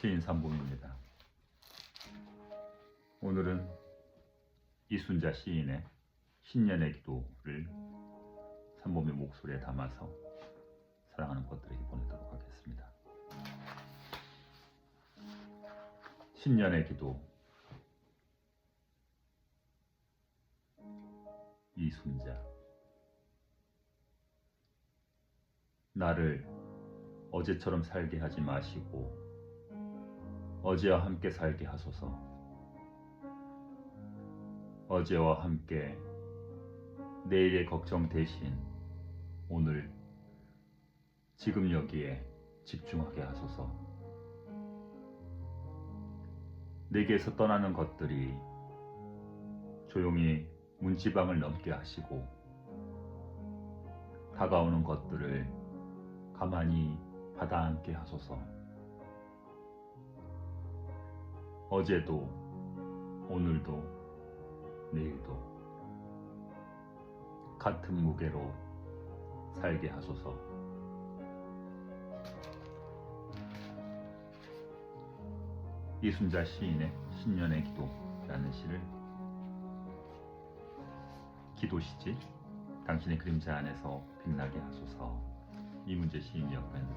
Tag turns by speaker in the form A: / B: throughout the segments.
A: 시인 삼봉입니다. 오늘은 이순자 시인의 신년의 기도를 삼봉의 목소리에 담아서 사랑하는 것들에게 보내도록 하겠습니다. 신년의 기도 이순자 나를 어제처럼 살게 하지 마시고 어제와 함께 살게 하소서 어제와 함께 내일의 걱정 대신 오늘 지금 여기에 집중하게 하소서 내게서 떠나는 것들이 조용히 문지방을 넘게 하시고 다가오는 것들을 가만히 받아 안게 하소서. 어제도, 오늘도, 내일도 같은 무게로 살게 하소서. 이순자 시인의 신년의 기도라는 시를 기도시지 당신의 그림자 안에서 빛나게 하소서 이문재 시인이 옆엔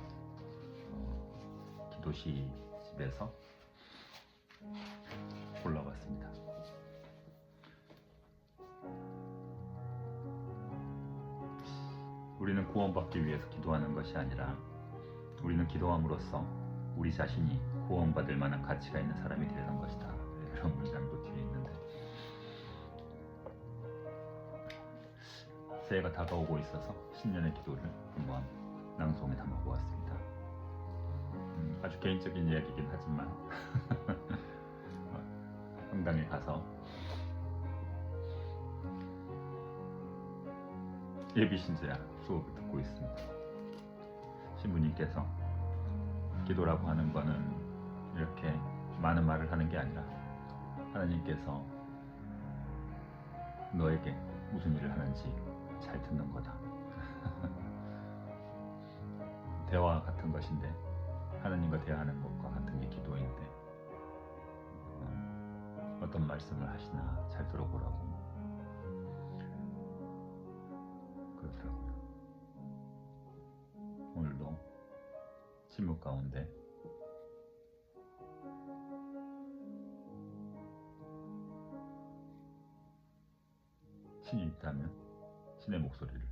A: 어, 기도시 집에서 골라봤습니다. 우리는 구원받기 위해서 기도하는 것이 아니라 우리는 기도함으로써 우리 자신이 구원받을 만한 가치가 있는 사람이 되는 것이다. 이런 문장도 뒤에 있는데 새해가 다가오고 있어서 신년의 기도를 한번 낭송에 담아보았습니다. 음, 아주 개인적인 이야기이긴 하지만 성당에 가서 예비 신자야 수업을 듣고 있습니다. 신부님께서 기도라고 하는 거는 이렇게 많은 말을 하는 게 아니라 하나님께서 너에게 무슨 일을 하는지 잘 듣는 거다. 대화 같은 것인데 하나님과 대화하는 것과 같은 게 기도인데 말씀을 하시나 잘 들어보라고. 그러더라고요. 오늘도 침묵 가운데. 신이 있다면 신의 목소리를